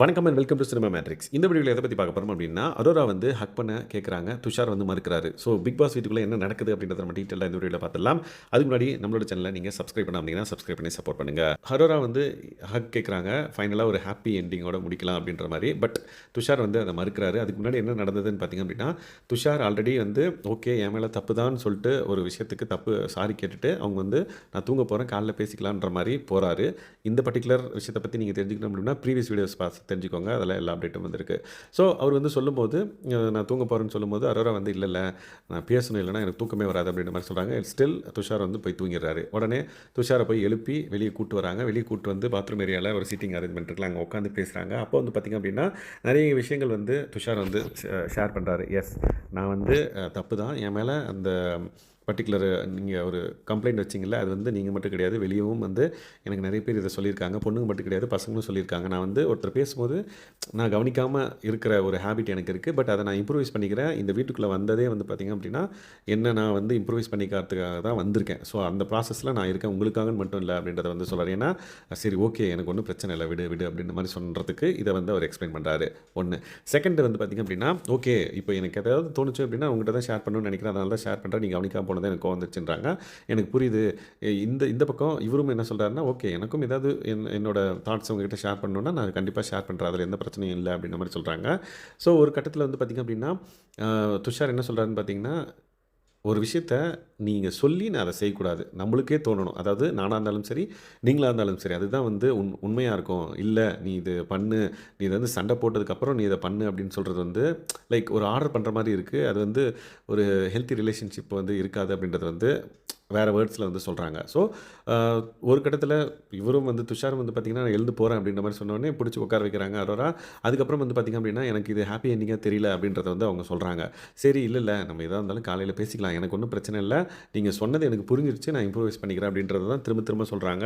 வணக்கம் and welcome to cinema matrix இந்த வீடியோவில் எதை பற்றி பார்க்க போகிறோம் அப்படின்னா அரோரா வந்து ஹக் பண்ண கேட்குறாங்க துஷார் வந்து மறுக்கிறாரு. ஸோ பிக் பாஸ் வீட்டுக்குள்ளே என்ன நடக்குது அப்படின்றத நம்ம டீட்டெயிலாக இந்த வீடியோவில் பார்த்துலாம் அதுக்கு முன்னாடி நம்மளோட சேனலை நீங்கள் சப்ஸ்கிரைப் பண்ண அப்படின்னா சப்ஸ்கிரைப் பண்ணி சப்போர்ட் பண்ணுங்கள் அரோரா வந்து ஹக் கேட்குறாங்க ஃபைனலாக ஒரு ஹாப்பி எண்டிங்கோட முடிக்கலாம் அப்படின்ற மாதிரி. பட் துஷார் வந்து அதை மறுக்கிறாரு. அதுக்கு முன்னாடி என்ன நடந்ததுன்னு பார்த்தீங்க அப்படின்னா துஷார் ஆல்ரெடி வந்து ஓகே என் மேலே தப்பு தான் சொல்லிட்டு ஒரு விஷயத்துக்கு தப்பு சாரி கேட்டுட்டு அவங்க வந்து நான் தூங்க போகிறேன் காலைல பேசிக்கலான்ற மாதிரி போகிறாரு இந்த பர்டிகுலர் விஷயத்தை பற்றி நீங்கள் தெரிஞ்சுக்கணும் அப்படின்னா ப்ரீவியஸ் வீடியோஸ் பார்த்து தெரிஞ்சுக்கோங்க. அதில் எல்லா அப்டேட்டும் வந்திருக்கு. ஸோ அவர் வந்து சொல்லும்போது நான் தூங்க போகிறேன்னு சொல்லும்போது அரோரா வந்து இல்லை இல்லை நான் பேசணும் இல்லைனா எனக்கு தூக்கமே வராது அப்படின்ற மாதிரி சொல்கிறாங்க ஸ்டில் துஷார் வந்து போய் தூங்கிடுறாரு. உடனே துஷாரை போய் எழுப்பி வெளியே கூட்டு வராங்க. வெளியே கூட்டு வந்து பாத்ரூம் ஏரியாவில் ஒரு சீட்டிங் அரேஞ்ச்மெண்ட் இருக்குல்ல அங்கே உட்காந்து பேசுகிறாங்க அப்போ வந்து பார்த்திங்க அப்படின்னா நிறைய விஷயங்கள் வந்து துஷார் வந்து ஷேர் பண்ணுறாரு எஸ் நான் வந்து தப்பு தான் என் மேலே அந்த பர்டிகுலர் நீங்கள் ஒரு கம்ப்ளைண்ட் வச்சிங்கல்ல அது வந்து நீங்கள் மட்டும் கிடையாது வெளியவும் வந்து எனக்கு நிறைய பேர் இதை சொல்லியிருக்காங்க பொண்ணுங்க மட்டும் கிடையாது பசங்களும் சொல்லியிருக்காங்க. நான் வந்து ஒருத்தர் பேசும்போது நான் கவனிக்காமல் இருக்கிற ஒரு ஹேபிட் எனக்கு இருக்குது பட் அதை நான் இம்ப்ரூவைஸ் பண்ணிக்கிறேன். இந்த வீட்டுக்குள்ளே வந்ததே வந்து பார்த்திங்க அப்படின்னா என்ன நான் வந்து இம்ப்ரூவைஸ் பண்ணிக்கிறதுக்காக தான் வந்திருக்கேன். ஸோ அந்த ப்ராசஸில் நான் இருக்கேன். உங்களுக்காக மட்டும் இல்லை அப்படின்றத வந்து சொல்கிறார் ஏன்னா சரி ஓகே எனக்கு ஒன்றும் பிரச்சனை இல்லை விடு விடு அப்படின்ற மாதிரி சொல்கிறதுக்கு இதை வந்து அவர் எக்ஸ்பிளைன் பண்ணுறாரு ஒன்று செகண்ட் வந்து பார்த்திங்க அப்படின்னா ஓகே இப்போ எனக்கு ஏதாவது தோணுச்சு அப்படின்னா உங்கள்கிட்ட தான் ஷேர் பண்ணணும்னு நினைக்கிறேன். அதனால தான் ஷேர் பண்ணுறேன் நீங்கள் கவனிக்காமல் போனது எனக்கு கோவம் வந்துச்சுன்றாங்க எனக்கு புரியுது. இந்த இந்த பக்கம் இவரும் என்ன சொல்கிறாருன்னா ஓகே எனக்கும் ஏதாவது என் என்னோடய தாட்ஸ் உங்ககிட்ட ஷேர் பண்ணணும்னா நான் கண்டிப்பாக ஷேர் பண்ணுறேன் அதில் எந்த பிரச்சனையும் இல்லை. அப்படின்ற மாதிரி சொல்கிறாங்க ஸோ ஒரு கட்டத்தில் வந்து பார்த்திங்க அப்படின்னா துஷார் என்ன சொல்கிறாருன்னு பார்த்தீங்கன்னா ஒரு விஷயத்த நீங்கள் சொல்லி நான் அதை செய்யக்கூடாது. நம்மளுக்கே தோணணும். அதாவது நானாக இருந்தாலும் சரி நீங்களாக இருந்தாலும் சரி அதுதான் வந்து உண் உண்மையாக இருக்கும். இல்லை நீ இது பண்ணு நீ இதை வந்து சண்டை போட்டதுக்கப்புறம் நீ இதை பண்ணு அப்படின்னு சொல்கிறது வந்து லைக் ஒரு ஆர்டர் பண்ணுற மாதிரி இருக்குது அது வந்து ஒரு ஹெல்த்தி ரிலேஷன்ஷிப் வந்து இருக்காது அப்படின்றது வந்து வேறு வேர்ட்ஸில் வந்து சொல்கிறாங்க ஸோ ஒரு கட்டத்தில் இவரும் வந்து துஷாரும் வந்து பார்த்திங்கன்னா நான் எழுந்து போகிறேன் அப்படின்ற மாதிரி சொன்னோடனே பிடிச்சி உட்கார வைக்கிறாங்க அரோரா. அதுக்கப்புறம் வந்து பார்த்திங்க அப்படின்னா எனக்கு இது ஹாப்பி எண்டிங்காக தெரியல அப்படின்றத வந்து அவங்க சொல்கிறாங்க சரி இல்லை இல்லை. நம்ம எதாக இருந்தாலும் காலையில் பேசிக்கலாம். எனக்கு ஒன்றும் பிரச்சனை இல்லை. நீங்கள் சொன்னது எனக்கு புரிஞ்சிருச்சு. நான் இம்ப்ரூவைஸ் பண்ணிக்கிறேன் அப்படின்றத தான் திரும்ப திரும்ப சொல்கிறாங்க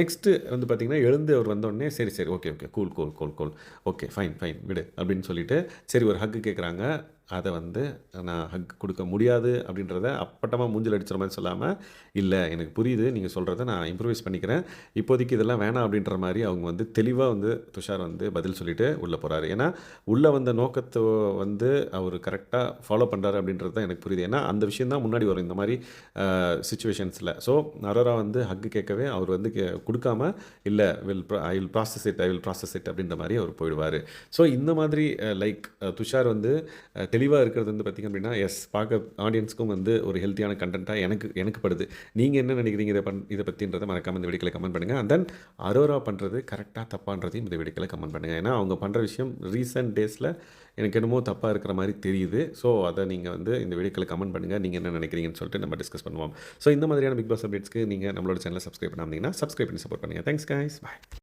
நெக்ஸ்ட்டு வந்து பார்த்திங்கன்னா எழுந்து அவர் வந்தோடனே சரி சரி. Okay okay cool cool cool cool okay fine fine விடு அப்படின்னு சொல்லிட்டு சரி ஒரு ஹக்கு கேட்குறாங்க அதை வந்து நான் ஹக் கொடுக்க முடியாது அப்படின்றத அப்பட்டமாக மூஞ்சில் அடிச்சிட மாதிரி சொல்லாமல் இல்லை எனக்கு புரியுது நீங்கள் சொல்கிறத நான் இம்ப்ரூவைஸ் பண்ணிக்கிறேன். இப்போதைக்கு இதெல்லாம் வேணாம் அப்படின்ற மாதிரி அவங்க வந்து தெளிவாக வந்து துஷார் வந்து பதில் சொல்லிவிட்டு உள்ளே போகிறாரு ஏன்னா உள்ளே வந்த நோக்கத்தை வந்து அவர் கரெக்டாக ஃபாலோ பண்ணுறாரு அப்படின்றது தான் எனக்கு புரியுது. ஏன்னா அந்த விஷயம் தான் முன்னாடி வரும். இந்த மாதிரி சுச்சுவேஷன்ஸில் ஸோ அரோரா வந்து ஹக்கு கேட்கவே அவர் வந்து கே- கொடுக்காம இல்லை will I will process it I will process it அப்படின்ற மாதிரி அவர் போயிடுவார். ஸோ இந்த மாதிரி லைக் துஷார் வந்து தெளிவாக இருக்கிறது வந்து பார்த்திங்க அப்படின்னா எஸ் பார்க்க ஆடியன்ஸ்க்கும் வந்து ஒரு ஹெல்த்தியான கண்டென்ட்டாக எனக்கு எனக்கு படுது. நீங்கள் என்ன நினைக்கிறீங்க இதை பண் இதை பற்றின்றதை மறக்காம இந்த வீடியோவில் கமெண்ட் பண்ணுங்கள் அண்ட் தென் அரோரா பண்ணுறது கரெக்டாக தப்பான்றதையும் இந்த வீடியோவில் கமெண்ட் பண்ணுங்கள் ஏன்னா அவங்க பண்ணுற விஷயம் ரீசெண்ட் டேஸில் எனக்கு என்னமோ தப்பாக இருக்கிற மாதிரி தெரியுது. ஸோ அதை நீங்கள் வந்து இந்த வீடியோவில் கமெண்ட் பண்ணுங்கள் நீங்கள் என்ன நினைக்கிறீங்கன்னு சொல்லிட்டு நம்ம டிஸ்கஸ் பண்ணுவோம். ஸோ இந்த மாதிரியான பிக் பாஸ் அப்டேட்ஸ்க்கு நீங்கள் நம்மளோட சேனலை சப்ஸ்கிரைப் பண்ணாமல் சப்ஸ்கிரைப் பண்ணி சப்போர்ட் பண்ணுங்கள் தேங்க்ஸ் கைஸ் பாய்